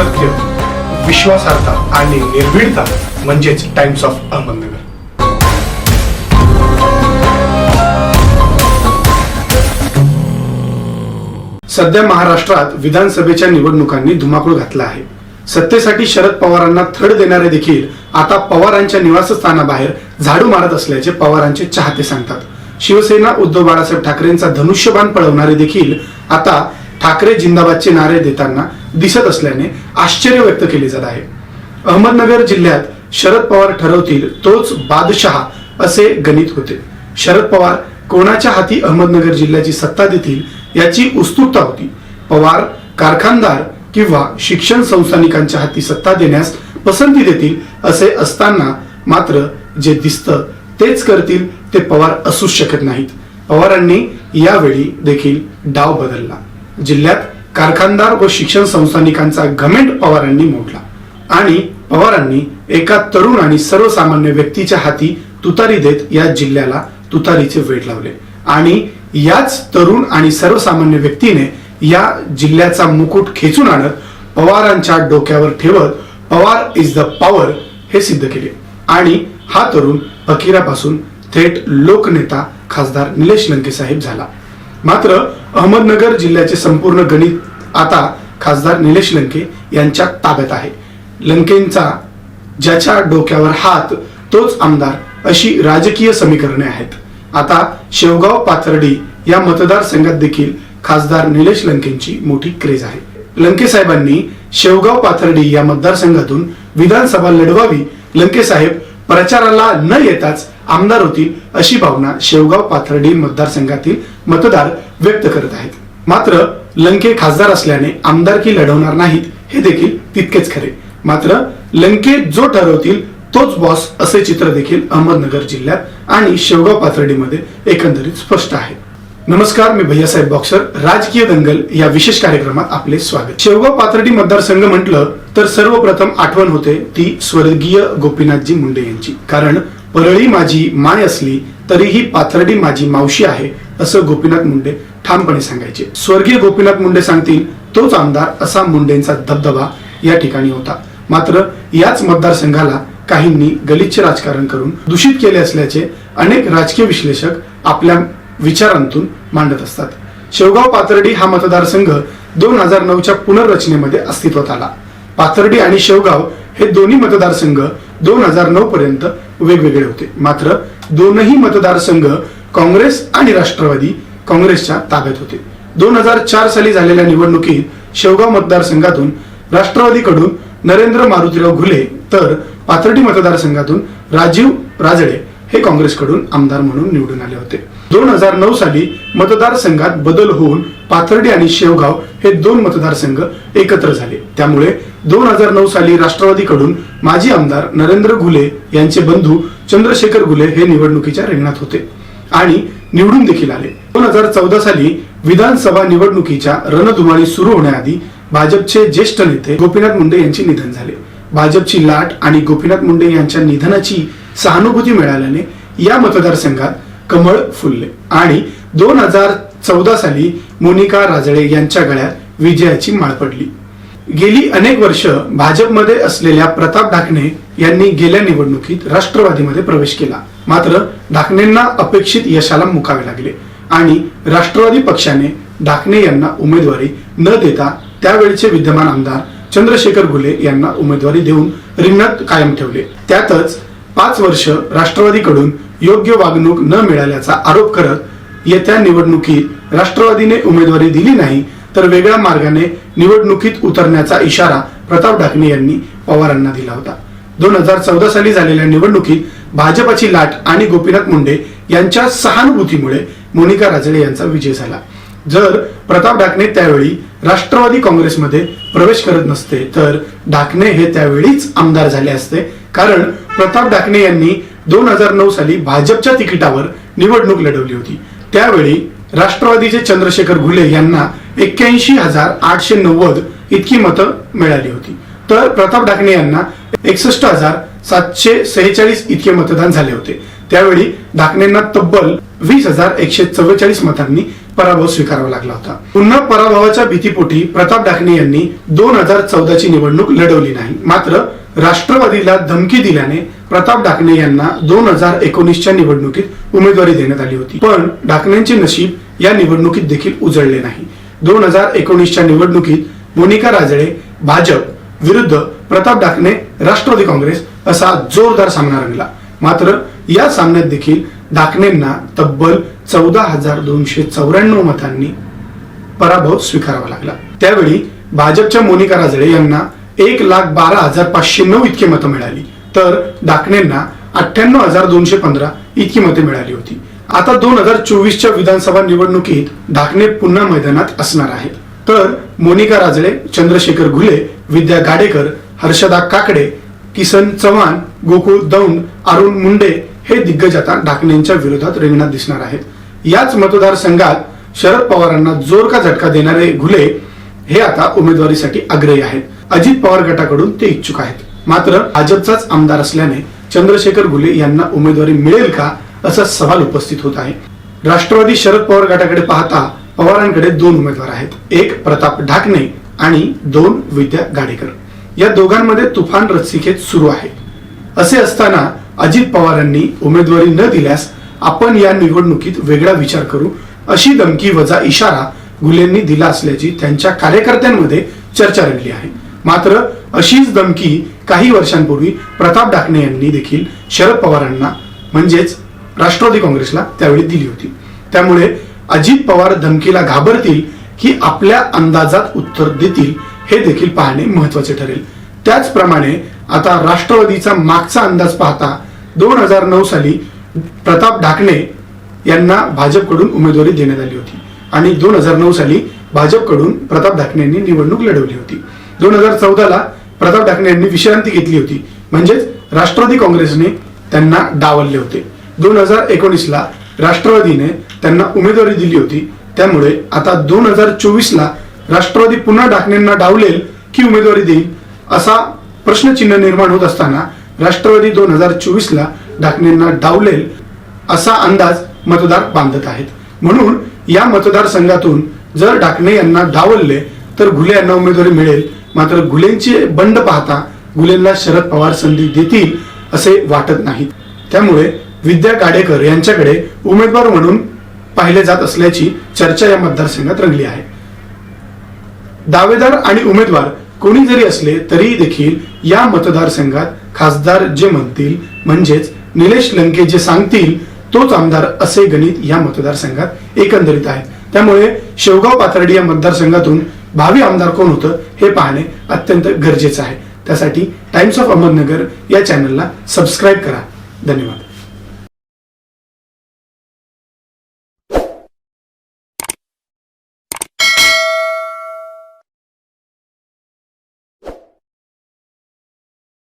सत्य विश्वासार्हता आणि निर्भीडता म्हणजेच टाइम्स ऑफ अहमदनगर सध्या महाराष्ट्रात विधानसभेच्या निवडणुकांनी धुमाकूळ घातला आहे. सत्तेसाठी शरद पवारांना थड देणारे देखील आता पवारांच्या निवासस्थानाबाहेर झाडू मारत असल्याचे पवारांचे चाहते सांगतात. शिवसेना उद्धव बाळासाहेब ठाकरेंचा धनुष्यबाण पळवणारे देखील आता ठाकरे जिंदाबादचे नारे देताना दिसत असल्याने आश्चर्य व्यक्त केले जात आहे. अहमदनगर जिल्ह्यात शरद पवार ठरवतील तोच बादशहा असे गणित होते. शरद पवार कोणाच्या हाती अहमदनगर जिल्ह्याची सत्ता देतील याची उत्सुकता होती. पवार कारखानदार किंवा शिक्षण संस्थानिकांच्या हाती सत्ता देण्यास पसंती देतील असे असताना मात्र जे दिसतं तेच करतील ते पवार असूच शकत नाहीत. पवारांनी यावेळी देखील डाव बदलला. जिल्ह्यात कारखानदार व शिक्षण संस्थानिकांचा घमेंट पवारांनी मोडला. आणि पवारांनी एका तरुण आणि सर्वसामान्य व्यक्तीच्या हाती तुतारी देत या जिल्ह्याला तुतारीचे वेट लावले. आणि याच तरुण आणि सर्वसामान्य व्यक्तीने या जिल्ह्याचा मुकुट खेचून आणत पवारांच्या डोक्यावर ठेवत पवार इज द पॉवर हे सिद्ध केले. आणि हा तरुण फकीरापासून थेट लोकनेता खासदार निलेश लंके साहेब झाला. मात्र अहमदनगर जिल्ह्याचे संपूर्ण गणित आता खासदार निलेश लंके यांच्या ताब्यात आहे. लंकेंचा ज्याच्या डोक्यावर हात तोच आमदार अशी राजकीय समीकरणे आहेत. आता शेवगाव पाथर्डी या मतदारसंघात देखील खासदार निलेश लंकेंची मोठी क्रेज आहे. लंके साहेबांनी शेवगाव पाथर्डी या मतदारसंघातून विधानसभा लढवावी लंके साहेब प्रचाराला न येताच आमदार होतील अशी भावना शेवगाव पाथर्डी मतदारसंघातील मतदार व्यक्त करत आहेत. मात्र लंके खासदार असल्याने आमदारकी लढवणार नाहीत हे देखील तितकेच खरे. मात्र लंके जो ठरवतील तोच बॉस असे चित्र देखील अहमदनगर जिल्ह्यात आणि शेवगाव पाथर्डीमध्ये एकंदरीत स्पष्ट आहे. नमस्कार मी भैयासाहेब बॉक्सर. राजकीय दंगल या विशेष कार्यक्रमात आपले स्वागत. शेवगाव पाथर्डी मतदारसंघ म्हटलं तर सर्वप्रथम आठवण होते ती स्वर्गीय गोपीनाथजी मुंडे यांची. कारण परळी माझी माय असली तरीही पाथर्डी माझी मावशी आहे असं गोपीनाथ मुंडे ठामपणे सांगायचे. स्वर्गीय गोपीनाथ मुंडे सांगतील तोच आमदार असा मुंडेंचा धबधबा या ठिकाणी होता. मात्र याच मतदारसंघाला काहींनी गलिच्छ राजकारण करून दूषित केले असल्याचे अनेक राजकीय विश्लेषक आपल्या विचारांतून मांडत असतात. शेवगाव पाथर्डी हा मतदारसंघ दोन हजार नऊच्या पुनर्रचनेमध्ये अस्तित्वात आला. पाथर्डी आणि शेवगाव हे दोन्ही मतदारसंघ दोन हजार नऊ पर्यंत वेगवेगळे होते. मात्र दोनही मतदारसंघ काँग्रेस आणि राष्ट्रवादी काँग्रेसच्या ताब्यात होते. दोन हजार चार साली झालेल्या निवडणुकीत शेवगाव मतदारसंघातून राष्ट्रवादीकडून नरेंद्र मारुतीराव घुले तर पाथर्डी मतदारसंघातून राजीव राजळे हे काँग्रेसकडून आमदार म्हणून निवडून आले होते. दोन हजार नऊ साली मतदारसंघात बदल होऊन पाथर्डी आणि शेवगाव हे दोन मतदारसंघ एकत्र झाले. त्यामुळे दोन हजार नऊ साली राष्ट्रवादीकडून माजी आमदार नरेंद्र घुले यांचे बंधू चंद्रशेखर घुले हे निवडणुकीच्या रिंगणात होते आणि निवडून देखील आले. दोन हजार चौदा साली विधानसभा निवडणुकीच्या रणधुमाळी सुरू होण्याआधी भाजपचे ज्येष्ठ नेते गोपीनाथ मुंडे यांचे निधन झाले. भाजपची लाट आणि गोपीनाथ मुंडे यांच्या निधनाची सहानुभूती मिळाल्याने या मतदारसंघात कमळ फुलले. आणि दोन हजार चौदा साली मोनिका राजळे यांच्या गळ्यात विजयाची माळ पडली. गेली अनेक वर्ष भाजपमध्ये असलेल्या प्रताप ढाकणे यांनी गेल्या निवडणुकीत राष्ट्रवादीमध्ये प्रवेश केला. मात्र ढाकणेंना अपेक्षित यशाला मुकावे लागले. आणि राष्ट्रवादी पक्षाने ढाकणे यांना उमेदवारी न देता त्यावेळचे विद्यमान आमदार चंद्रशेखर घुले यांना उमेदवारी देऊन रिंगणात कायम ठेवले. त्यातच पाच वर्ष राष्ट्रवादीकडून योग्य वागणूक न मिळाल्याचा आरोप करत येत्या निवडणुकीत राष्ट्रवादीने उमेदवारी दिली नाही तर वेगळ्या मार्गाने निवडणुकीत उतरण्याचा इशारा प्रताप ढाकणे यांनी पवारांना दिला होता. दोन हजार चौदा साली झालेल्या निवडणुकीत भाजपाची लाट आणि गोपीनाथ मुंडे यांच्या सहानुभूतीमुळे मोनिका राजळे यांचा विजय झाला. जर प्रताप ढाकणे त्यावेळी राष्ट्रवादी काँग्रेसमध्ये प्रवेश करत नसते तर ढाकणे हे त्यावेळीच आमदार झाले असते कारण प्रताप डाकणे यांनी दोन हजार नऊ साली भाजपच्या तिकिटावर निवडणूक लढवली होती. त्यावेळी राष्ट्रवादीचे चंद्रशेखर घुले यांना एक्क्याऐंशी हजार आठशे नव्वद इतकी मतं मिळाली होती. तर प्रताप डाकणे यांना एकसष्ट हजार सातशे सेहेचाळीस इतके मतदान झाले होते. त्यावेळी डाकणेंना तब्बल वीस हजार एकशे चव्वेचाळीस मतांनी पराभव स्वीकारावा लागला होता. पुन्हा पराभवाच्या भीतीपोटी प्रताप डाकणे यांनी दोन हजार चौदाची निवडणूक लढवली नाही. मात्र राष्ट्रवादीला धमकी दिल्याने प्रताप डाकणे यांना दोन हजार एकोणीसच्या निवडणुकीत उमेदवारी देण्यात आली होती. पण डाकण्यांचे नशीब या निवडणुकीत देखील उजळले नाही. दोन हजार एकोणीसच्या निवडणुकीत मोनिका राजळे भाजप विरुद्ध प्रताप ढाकणे राष्ट्रवादी काँग्रेस असा जोरदार सामना रंगला. मात्र या सामन्यात देखील ढाकणेंना तब्बल चौदा हजार दोनशे चौऱ्याण्णव मतांनी पराभव स्वीकारावा लागला. त्यावेळी भाजपच्या मोनिका राजळे यांना एक लाख बारा हजार पाचशे नऊ इतकी मतं मिळाली. तर डाकणेंना अठ्ठ्याण्णव हजार दोनशे पंधरा इतकी मते मिळाली होती. आता दोन हजार चोवीसच्या विधानसभा निवडणुकीत डाकणे पुन्हा मैदानात असणार आहेत तर मोनिका राजळे चंद्रशेखर घुले विद्या गाडेकर हर्षदा काकडे किसन चव्हाण गोकुळ दौंड अरुण मुंडे हे दिग्गज आता ढाकणेंच्या विरोधात रिंगणात दिसणार आहेत. याच मतदारसंघात शरद पवारांना जोर का झटका देणारे घुले हे आता उमेदवारीसाठी आग्रही आहेत. अजित पवार गटाकडून ते इच्छुक आहेत. मात्र भाजपचाच आमदार असल्याने चंद्रशेखर घुले यांना उमेदवारी मिळेल का असा सवाल उपस्थित होत आहे. राष्ट्रवादी शरद पवार गटाकडे पाहता पवारांकडे दोन उमेदवार आहेत. एक प्रताप ढाकणे आणि दोन विद्या गाडेकर. या दोघांमध्ये तुफान रस्सिखेच सुरू आहे. असे असताना अजित पवारांनी उमेदवारी न दिल्यास आपण या निवडणुकीत वेगळा विचार करू अशी धमकी वजा इशारा गुलेंनी दिला असल्याची त्यांच्या कार्यकर्त्यांमध्ये चर्चा रंगली आहे. मात्र अशीच धमकी काही वर्षांपूर्वी प्रताप डाकणे यांनी देखील शरद पवारांना म्हणजेच राष्ट्रवादी काँग्रेसला त्यावेळी दिली होती. त्यामुळे अजित पवार धमकीला घाबरतील की आपल्या अंदाजात उत्तर देतील हे देखील पाहणे महत्त्वाचे ठरेल. त्याचप्रमाणे आता राष्ट्रवादीचा मागचा अंदाज पाहता दोन हजार नऊ साली प्रताप ढाकणे यांना भाजपकडून उमेदवारी देण्यात आली होती आणि दोन हजार नऊ साली भाजपकडून प्रताप ढाकणे यांनी निवडणूक लढवली होती. दोन हजार चौदाला प्रताप ठाकरे यांनी विश्रांती घेतली होती. म्हणजेच राष्ट्रवादी काँग्रेसने त्यांना डावलले होते. दोन हजार एकोणीसला राष्ट्रवादीने त्यांना उमेदवारी दिली होती. त्यामुळे आता दोन हजार चोवीसला राष्ट्रवादी पुन्हा डाकण्यांना डावलेल की उमेदवारी देईल असा प्रश्नचिन्ह निर्माण होत असताना राष्ट्रवादी दोन हजार चोवीसला डाकण्यांना डावलेल असा अंदाज मतदार बांधत आहेत. म्हणून या मतदारसंघातून जर डाकणे यांना डावलले तर घुले यांना उमेदवारी मिळेल. मात्र घुलेंचे बंड पाहता घुलेंना शरद पवार संधी देतील असे वाटत नाही. त्यामुळे विद्या गाडेकर यांच्याकडे उमेदवार म्हणून पाहिले जात असल्याची चर्चा या मतदारसंघात रंगली आहे. दावेदार आणि उमेदवार कोणी जरी असले तरी देखील या मतदारसंघात खासदार जे म्हणतील म्हणजेच निलेश लंके जे सांगतील तोच आमदार असे गणित या मतदारसंघात एकंदरीत आहे त्यामुळे शेवगाव पाथर्डी या मतदारसंघातून भावी आमदार कोण होतं हे पाहणे अत्यंत गरजेचं आहे. त्यासाठी टाइम्स ऑफ अहमदनगर या चॅनलला सबस्क्राईब करा. धन्यवाद.